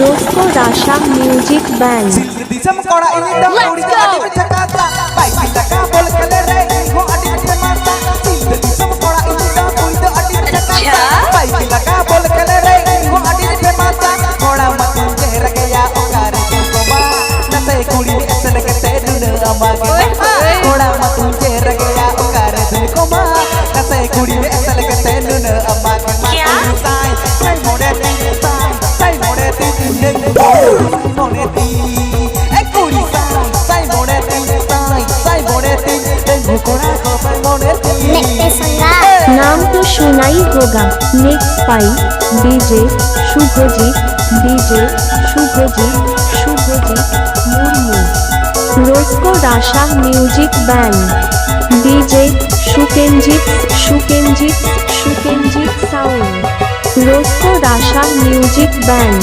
রোস্কো রাশা music band. নাম তো সোনাই গোগা নেক পাই ডিজে শুভজিৎ ডিজে শুভজিৎ শুভজিৎ মুর্মু। রোস্কো রাশা music band. DJ Sukenjit Sukenjit Sukenjit sound. রোস্কো রাশা মিউজিক ব্যান্ড।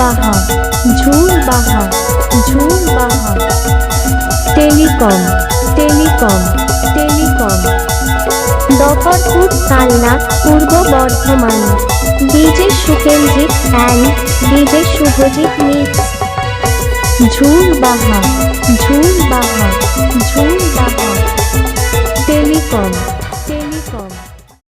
বাহা ঝুল বাহা ঝুল বাহা telecom telecom telecom. Dafarpur Kalna Purba Bardhaman. বিজে সুকেন্দ্রিত অ্যান্ড বিজে শুভজিৎ মিক্স ঝুল বাহা ঝুল বাহা ঝুল বাহা টেলিকম টেলিকম।